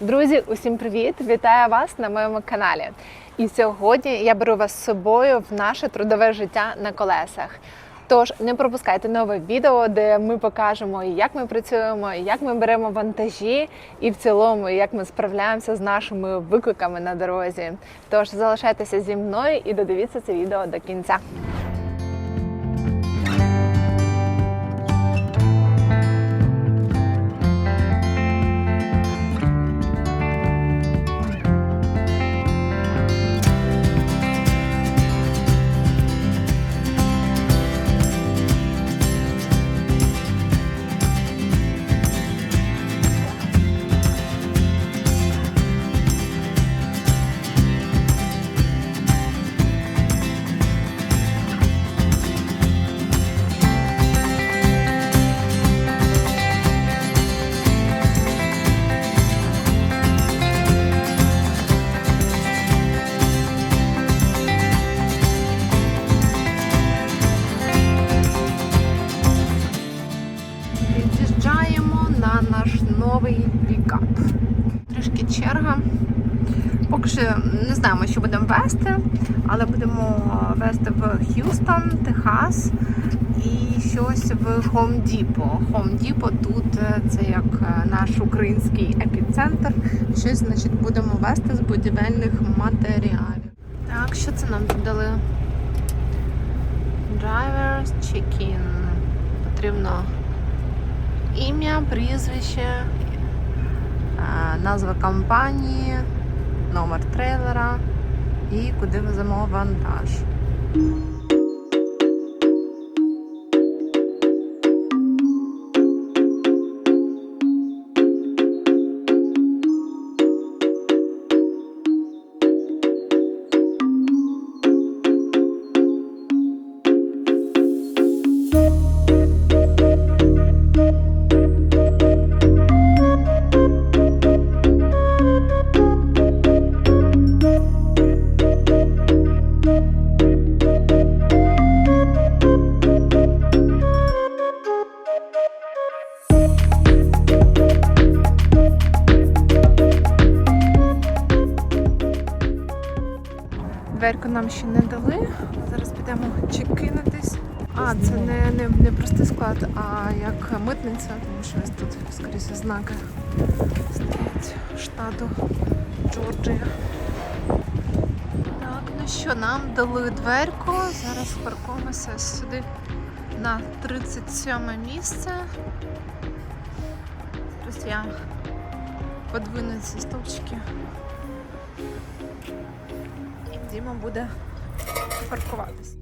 Друзі, усім привіт! Вітаю вас на моєму каналі. І сьогодні я беру вас з собою в наше трудове життя на колесах. Тож не пропускайте нове відео, де ми покажемо, як ми працюємо, як ми беремо вантажі, і в цілому, як ми справляємося з нашими викликами на дорозі. Тож залишайтеся зі мною і додивіться це відео до кінця. Вести, але будемо вести в Х'юстон, Техас і щось в Home Depot. Home Depot тут е, це як е, наш український епіцентр. Щось, значить, будемо вести з будівельних матеріалів. Так, що це нам тут дали? Drivers check-in. Потрібно ім'я, прізвище, е, назва компанії, номер трейлера і куди веземо вантаж. Дверку нам ще не дали. Зараз підемо чекинитись. А, це не, не, не простий склад, а як митниця, тому що ось тут, скоріше, знаки стоять штату Джорджія. Так, ну що, нам дали дверку. Зараз паркуємося сюди на 37 місце. Зараз я подвину ці стовпчики. Діма буде паркуватись.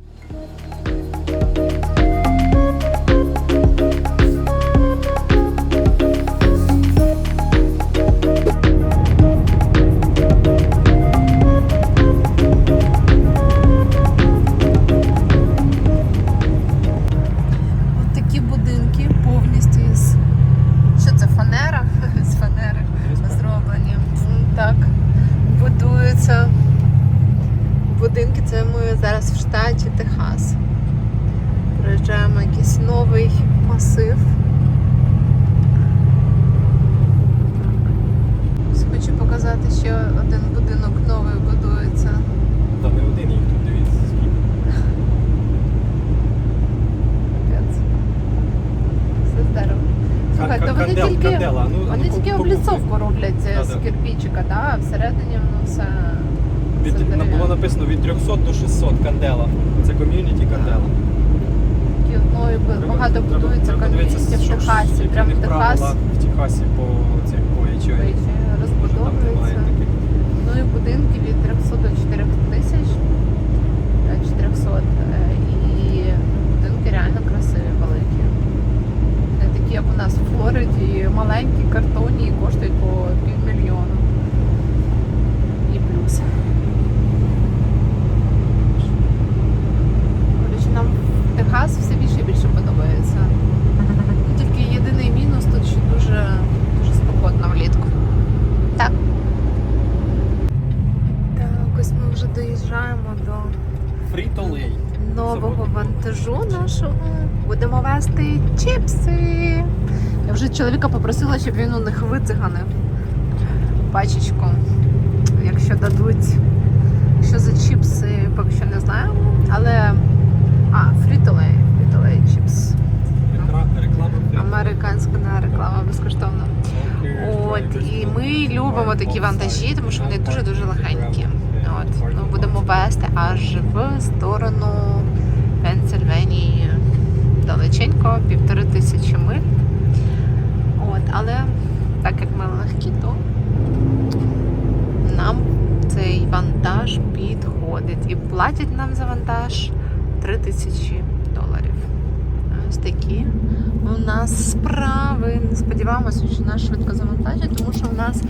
Треба- багато будується треба в Техасі. Прямо в Техас в Техасі по цих по HOA. вище Може, там немає розбудовується. Ну і будинки від 300 до 4 тисяч. е, 400. е, І будинки реально красиві, великі. Не такі, як у нас в Флориді, маленькі, картонні і коштують по півмільйона. І плюс. Коротше, нам Техас все більше і більше подобається. Тільки єдиний мінус тут ще дуже, дуже спекотно влітку. Так. Так, ось ми вже доїжджаємо до Фрітолей. нового вантажу нашого. Будемо вести чіпси. Я вже чоловіка попросила, щоб він у них вициганив. пачечку, якщо дадуть. Що за чіпси, поки що не знаємо. Але. А, фрітолей. Фрітолей чіпс. Американська реклама безкоштовна. От, і ми любимо такі вантажі, тому що вони дуже-дуже легенькі. От, ну, будемо вести аж в сторону Пенсильванії далеченько, півтори тисячі миль. От, але так як ми легкі, то нам цей вантаж підходить. І платять нам за вантаж 3 тисячі доларів. Ось такі у нас справи. Сподіваємося, що нас швидко завантажать, тому що у нас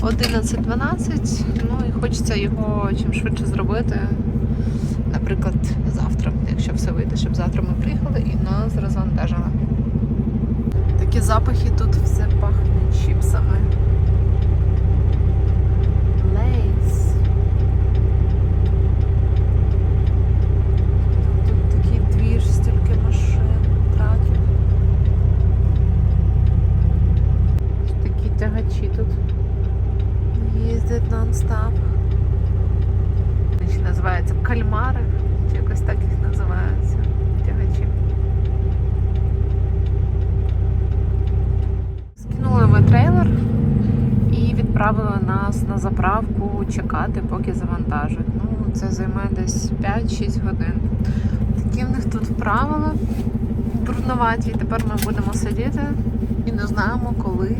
11.12, ну і хочеться його чим швидше зробити. Наприклад, завтра, якщо все вийде, щоб завтра ми приїхали і нас розвантажили. Такі запахи тут все пахне чіпсами. Лейс. Тут такий двіж, стільки машин, траків. Такі тягачі тут їздять нон-стоп. Чи називаються кальмари, чи якось так їх називаються тягачі. Скинули ми трейлер і відправили нас на заправку чекати, поки завантажать. Ну, це займе десь 5-6 годин. Такі в них тут правила брудноваті. І тепер ми будемо сидіти і не знаємо, коли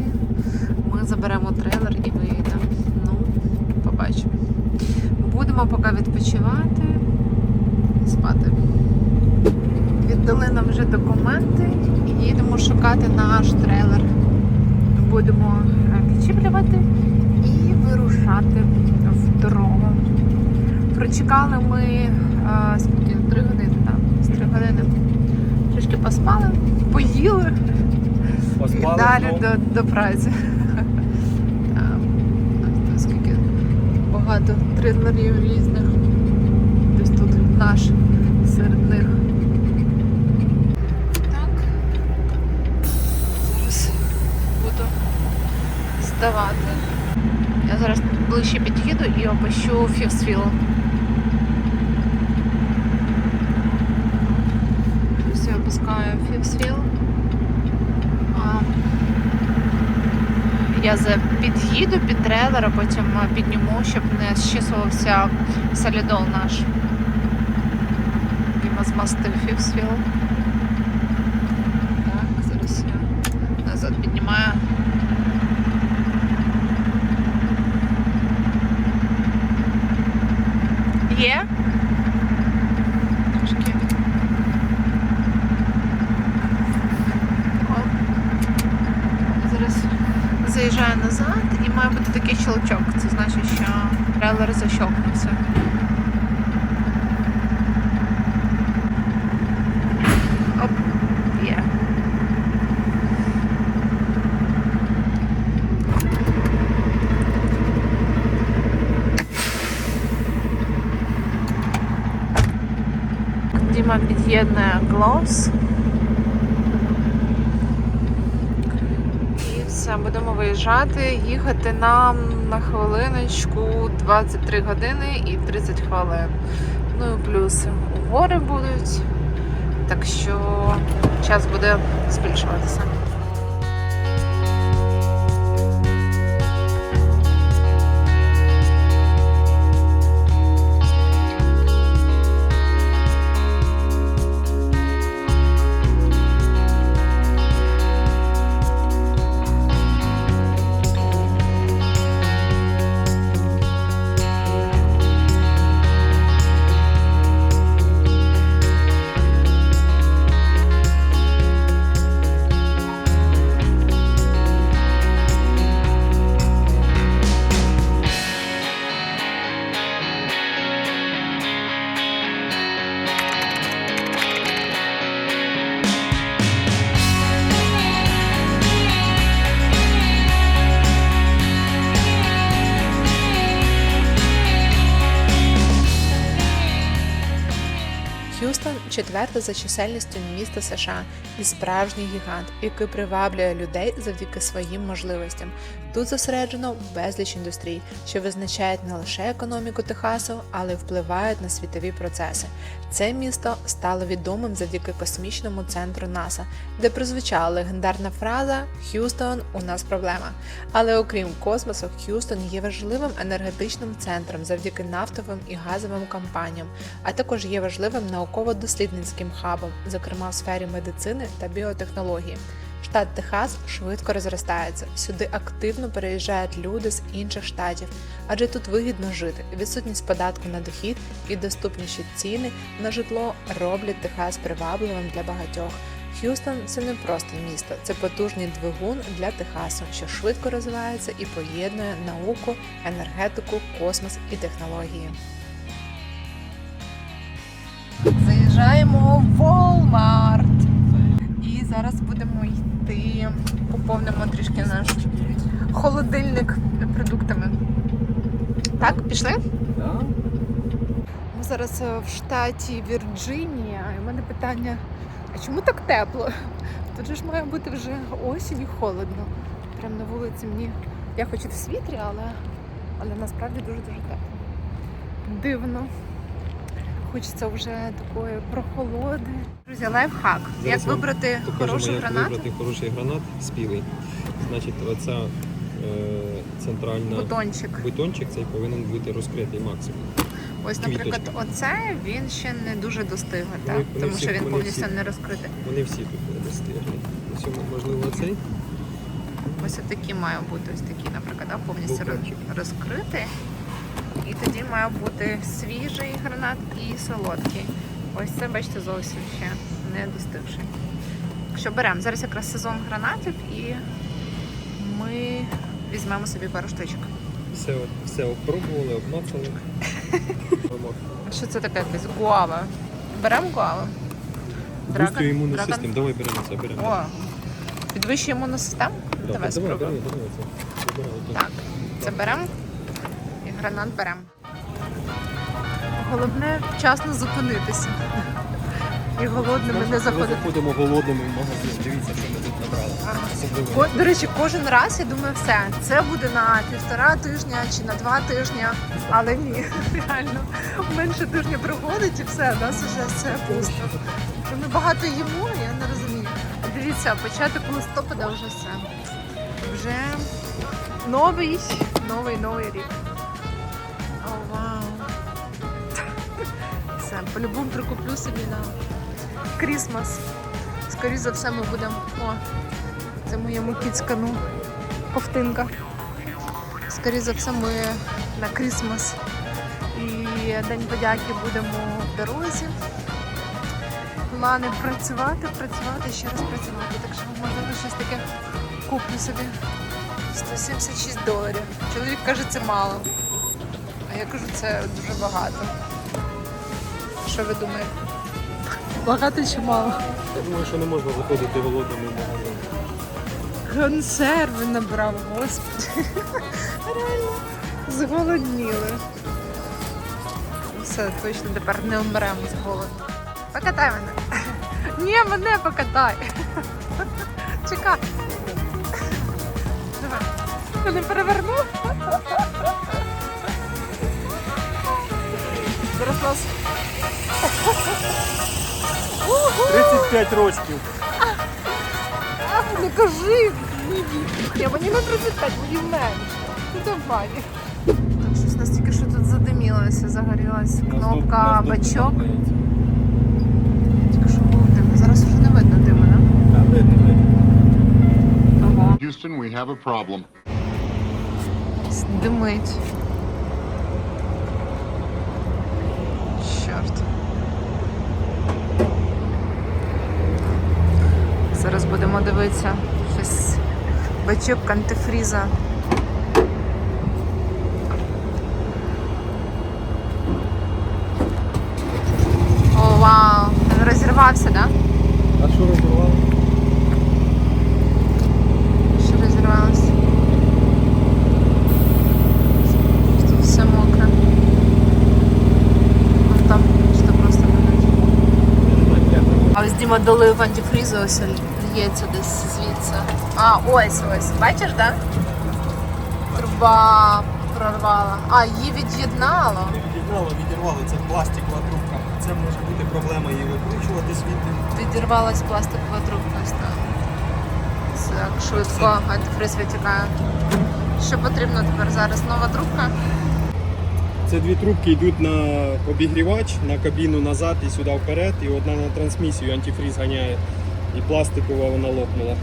ми заберемо трейлер і виїдемо. Ну, побачимо. Будемо поки відпочивати і спати. Віддали нам вже документи і їдемо шукати наш трейлер. Будемо підчіплювати і вирушати в дорогу. Прочекали ми е, скільки? Три години, так? З три години. Трішки поспали, поїли Поспали і далі знову. до, до праці. Скільки багато трейлерів різних. Десь тут наш серед них. Так. Зараз буду здавати. Я зараз ближче під'їду і опущу Фівсвіл. Ось Фівсвіл. Я під'їду під трейлер, а потім підніму, щоб не зчисувався солідол наш. Він з Фівсвіл. Так, заїжджаю назад і має бути такий щелчок. Це значить, що трейлер защелкнувся. Оп, є. Діма під'єднує глоус. Будемо виїжджати. Їхати нам на хвилиночку 23 години і 30 хвилин. Ну і плюс гори будуть. Так що час буде збільшуватися. Четверте за чисельністю міста США і справжній гігант, який приваблює людей завдяки своїм можливостям. Тут зосереджено безліч індустрій, що визначають не лише економіку Техасу, але й впливають на світові процеси. Це місто стало відомим завдяки космічному центру НАСА, де прозвучала легендарна фраза Х'юстон, у нас проблема. Але окрім космосу, Х'юстон є важливим енергетичним центром завдяки нафтовим і газовим компаніям, а також є важливим науково-дослідницьким хабом, зокрема в сфері медицини та біотехнології. Штат Техас швидко розростається. Сюди активно переїжджають люди з інших штатів, адже тут вигідно жити. Відсутність податку на дохід і доступніші ціни на житло роблять Техас привабливим для багатьох. Х'юстон це не просто місто, це потужний двигун для Техасу, що швидко розвивається і поєднує науку, енергетику, космос і технології. Заїжджаємо в Walmart. Зараз будемо йти, поповнимо трішки наш холодильник продуктами. Так, пішли? Да? Ми зараз е, в штаті Вірджинія. І в мене питання: а чому так тепло? Тут же ж має бути вже осінь і холодно. Прямо на вулиці мені. Я хочу в світрі, але, але насправді дуже-дуже тепло. Дивно. Хочеться вже такої прохолоди. Друзі, лайфхак. Як Зараз вам вибрати Покажемо, хорошу як гранату? вибрати хороший гранат спілий. Значить, оця е, центральна Бутончик. бутончик цей повинен бути розкритий максимум. Ось, наприклад, оце він ще не дуже достиглий, так? Вони- Тому всі- що він повністю всі- не розкритий. Вони всі тут не достигли. Ось можливо, цей. Ось такі має бути, ось такі, наприклад, да, повністю Буквально. розкритий. І тоді має бути свіжий гранат і солодкий. Ось це, бачите, зовсім ще не достигший. Що беремо? Зараз якраз сезон гранатів і ми візьмемо собі пару штучок. Все, все опробували, обмацали. Що це таке якесь? Гуава. Беремо гуаву. Бустю імунну систему. Давай беремо це, беремо. О, підвищує імунну систему? Да, Давай давай, спробуємо. Так, це беремо гранат беремо. Головне вчасно зупинитися. І голодними не Ми заходити. заходимо голодними в магазин. Дивіться, що ми тут набрали. Ко- До речі, кожен раз я думаю, все, це буде на півтора тижня чи на два тижні, але ні, реально менше тижня проходить і все, у нас вже все пусто. І Ми багато їмо, я не розумію. Дивіться, початок листопада вже все. Вже новий, новий, новий рік. По-любому прикуплю собі на Крісмас. Скоріше за все, ми будемо. О, це моєму кіцькану ковтинка. Скоріше за все, ми на Крісмас і День подяки будемо в дорозі. Плани працювати, працювати, ще раз працювати. Так що, можливо, щось таке куплю собі. 176 доларів. Чоловік каже, це мало. А я кажу, це дуже багато. Що ви думаєте? Багато чи мало? Я думаю, що не можна заходити голодними в магазин. Консерви набрав, господи. Реально зголодніли. Все, точно тепер не вмремо з голоду. Покатай мене. Ні, мене покатай. Чекай. Давай. Не переверну. Зараз нас. 35 рочків. Не кажи мені. Ні, мені не 35, мені менше. Ну давай. Так, щось нас тільки що тут задимілося, загорілась кнопка бачок. Тільки що був дим. Зараз вже не видно диму, да? Ого. Houston, we have a problem. Димить. Зараз будемо дивитися щось бачок антифріза. О, вау! Розірвався, так? Да? А що розірвали? Що розірвалося? Тут все мокре. Вон там, чи то просто лежить. Діма долив антифрізу, ось лється десь звідси. А, ось, ось. Бачиш, так? Труба прорвала. А, її від'єднало. Від'єднало, відірвало, це пластикова трубка. Це може бути проблема її викручувати звідти. Відірвалась пластикова трубка. ось так. Так, швидко антифриз витікає. Що потрібно тепер зараз? Нова трубка? Це дві трубки йдуть на обігрівач, на кабіну назад і сюди вперед, і одна на трансмісію антифріз ганяє. І пластикова вона лопнула.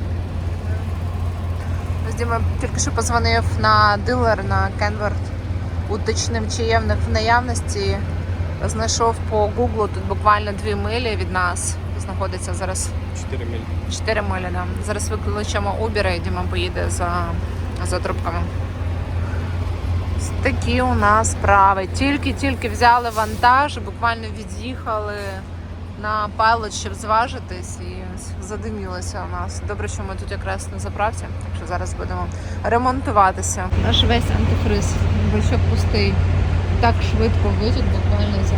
Ось Діма тільки що позвонив на дилер на Кенверт, уточнив, чи є в них в наявності. Знайшов по гуглу тут буквально дві милі від нас. Знаходиться зараз 4 миль. 4 милі. Да. Зараз викличемо Uber і Діма поїде за, за трубками. Такі у нас справи. Тільки-тільки взяли вантаж, буквально від'їхали на пайлот, щоб зважитись, і задимілося у нас. Добре, що ми тут якраз на заправці, так що зараз будемо ремонтуватися. Наш весь антифриз, бачок пустий. Так швидко витік, буквально за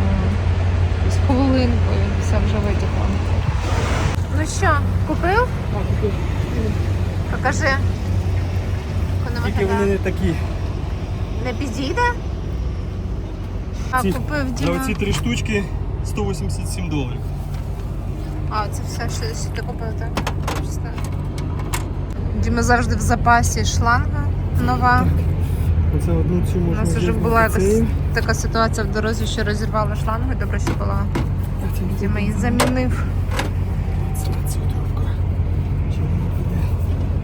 ось хвилинкою все вже витекло. Ну що, купив? Покажи. Воно Тільки вони не такі. Не підійде? А, Ці- купив За оці три штучки 187 доларів. А, це все, що, ти купив, так? Діма завжди в запасі шланга нова. Оце одну цю У нас вже була якась така ситуація в дорозі, що розірвали шлангу. Добре, що була. Діма її замінив. Це трубка.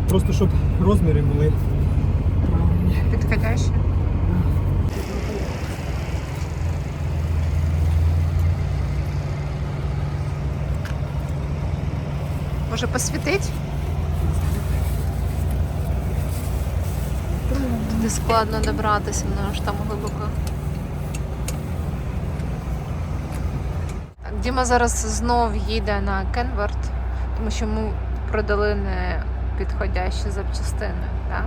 Просто щоб розміри були. правильні. Може посвітить? Туди складно добратися, воно ж там глибоко. Так, Діма зараз знов їде на Кенверт, тому що йому продали не підходящі запчастини. Так?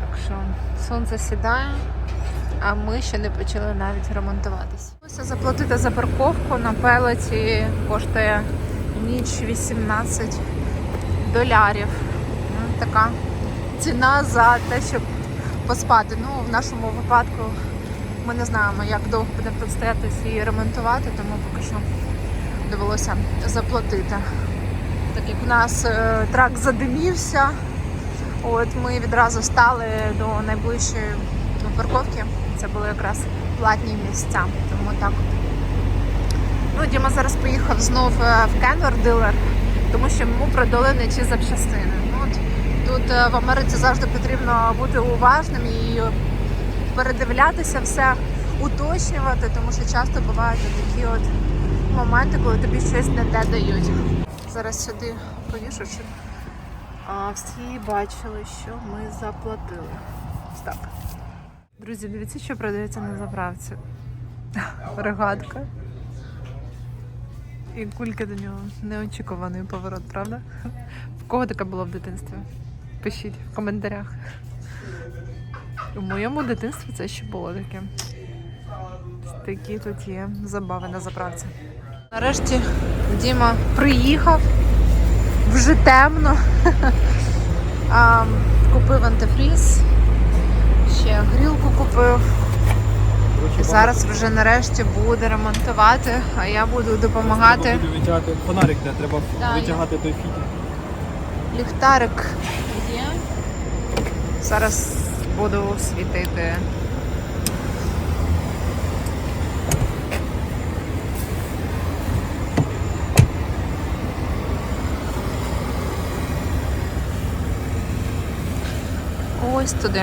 Так що сонце сідає, а ми ще не почали навіть ремонтуватися. Заплатити за парковку на пелеті коштує ніч 18 долярів. Ну, така ціна за те, щоб поспати. Ну, в нашому випадку ми не знаємо, як довго буде тут і ремонтувати, тому поки що довелося заплатити. Так як у нас е, трак задимівся, От ми відразу стали до найближчої парковки. Це були якраз платні місця. Тому так. Ну, Діма зараз поїхав знов е, в Кенвер дилер, тому що йому продали не ті запчастини. Ну, от, тут е, в Америці завжди потрібно бути уважним і передивлятися все, уточнювати, тому що часто бувають такі от моменти, коли тобі щось не те дають. Зараз сюди повішу, щоб а всі бачили, що ми заплатили. Ось так. Друзі, дивіться, що продається на заправці. Рогатка. І кулька до нього. Неочікуваний поворот, правда? В кого таке було в дитинстві? Пишіть в коментарях. У моєму дитинстві це ще було таке. Такі тут є забави на заправці. Нарешті Діма приїхав вже темно. Купив антифріз, ще грілку купив. Зараз вже нарешті буде ремонтувати, а я буду допомагати. Буду витягати фонарик, де треба Да, витягати той фітіль. Ліхтарик є. Зараз буду світити. Ось туди.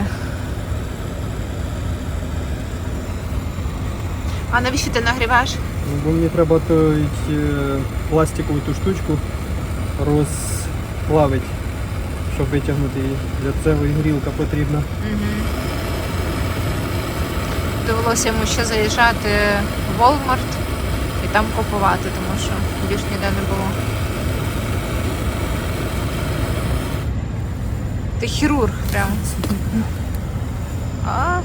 А навіщо ти нагріваєш? Ну, бо мені треба той е, пластикову ту штучку розплавити, щоб витягнути її. Для цього і грілка потрібна. Довелося йому ще заїжджати в Walmart і там купувати, тому що більш ніде не було. Ти хірург прям. А?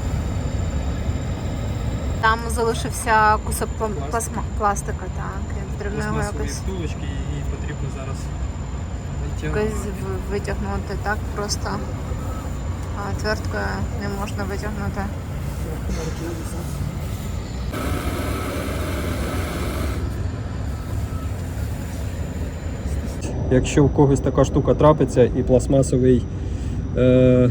Там залишився кусок пла- пластма- пластика, так. Потрібно його пластмасові якось, втулочки, її потрібно зараз якось витягнути. Так просто а, твердкою не можна витягнути. Якщо в когось така штука трапиться і пластмасовий, е,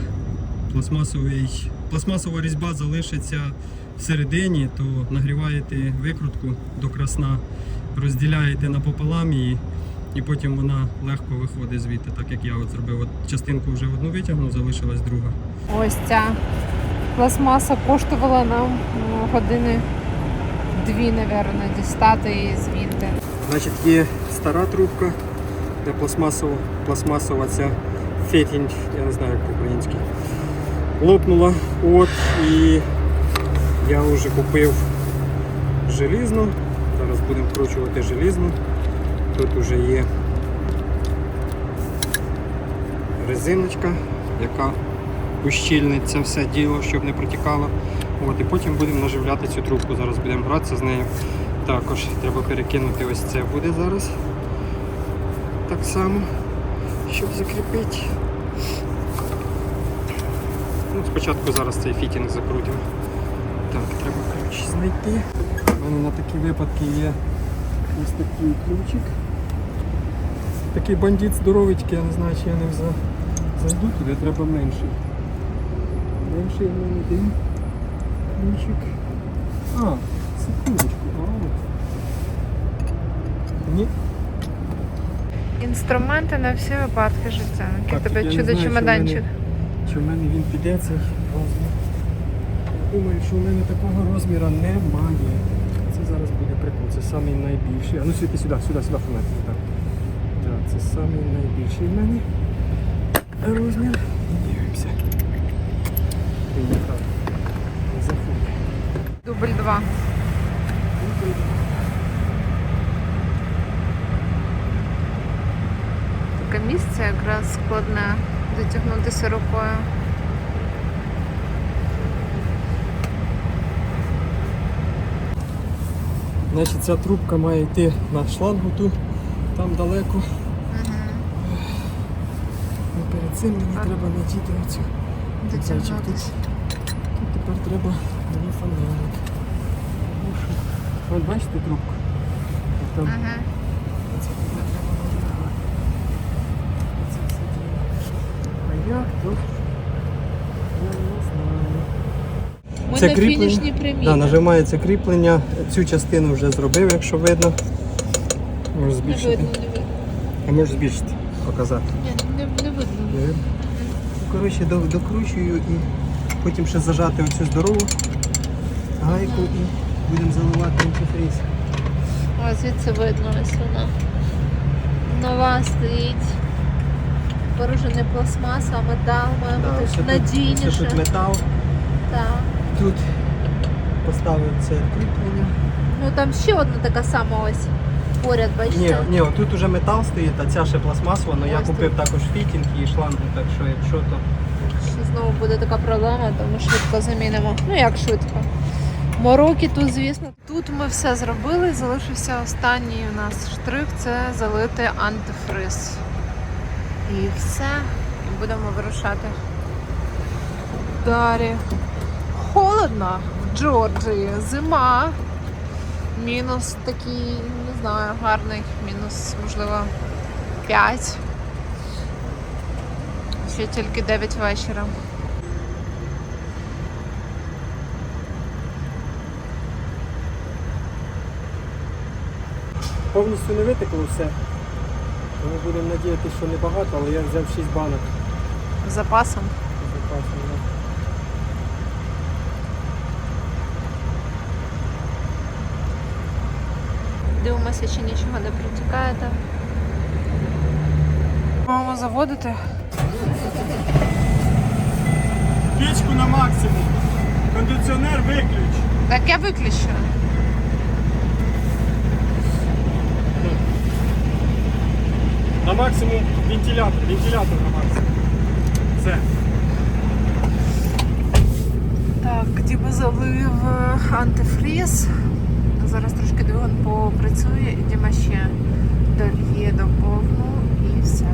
пластмасовий, пластмасова різьба залишиться всередині, то нагріваєте викрутку до красна, розділяєте напополам її, і потім вона легко виходить звідти, так як я от зробив. От частинку вже одну витягнув, залишилась друга. Ось ця пластмаса коштувала нам ну, години дві, напевно, дістати її звідти. Значить, є стара трубка, де пластмасова, пластмасова ця фетінь, я не знаю як по-українськи. Лопнула. От і я вже купив желізну. Зараз будемо вкручувати желізну. Тут вже є резиночка, яка ущільнить це все діло, щоб не протікало. От, і потім будемо наживляти цю трубку. Зараз будемо гратися з нею. Також треба перекинути ось це буде зараз. Так само, щоб закріпити. Ну, спочатку зараз цей фітінг закрутимо. Так, треба ключ знайти. У мене на такі випадки є ось такий ключик. Такий бандит здоровички, я не знаю, чи я не вза... зайду туди, треба менший. Менший в мене один ключик. А, секундочку. А, Ні, Інструменти на всі випадки життя. Який тебе чудо знаю, чи в мене він піде цей розмір. Думаю, що в мене такого розміру немає. Це зараз буде прикол, це самий найбільший. А ну сюди, сюди, сюди, сюди фонарик. Так. Так, це самий найбільший в мене розмір. Дивимося. Приїхав. Заходить. Дубль 2. Таке місце якраз складне дотягнутися рукою. Значить, ця трубка має йти на шлангу ту, там далеко. Ну, перед цим мені Так. треба надіти оцю Зайчик, тут, тут тепер треба мені фонарик. От бачите трубку? Там Ага. оце треба надягати. А як то? Я не знаю. Це на кріплення? Да, нажимається кріплення. Цю частину вже зробив, якщо видно. Можу Не збільшити. видно, не видно. А можу збільшити, показати. Ні, не, не видно. Не? Ну, Коротше, докручую і потім ще зажати оцю здорову гайку і будемо заливати антифріз. Ось звідси видно, ось вона. Нова стоїть. Не пластмаса, метал має Да, бути надійніше. тут метал. Так. Тут поставив це кріплення. Ну там ще одна така сама ось поряд, бачите? Ні, ні, тут уже метал стоїть, а ця ще пластмасова, але я Ось купив тут. також фітінг і шлангу, так що якщо то. Що знову буде така проблема, тому швидко замінимо. Ну як швидко. Мороки тут, звісно. Тут ми все зробили. Залишився останній у нас штрих це залити антифриз. І все. І будемо вирушати. Далі. Холодно в Джорджії. Зима. Мінус такий, не знаю, гарний. Мінус, можливо, 5. Ще тільки 9 вечора. Повністю не витекло все. Тому будемо надіятися, що небагато, але я взяв 6 банок З запасом. запасу. Дивимося, чи нічого не протікає там. Маємо заводити. Пічку на максимум. Кондиціонер виключ. Так я виключу. На максимум вентилятор. Вентилятор на максимум. Все. Так, Діма залив е, антифріз. Зараз трошки двигун попрацює і Діма ще дольє до повну і все.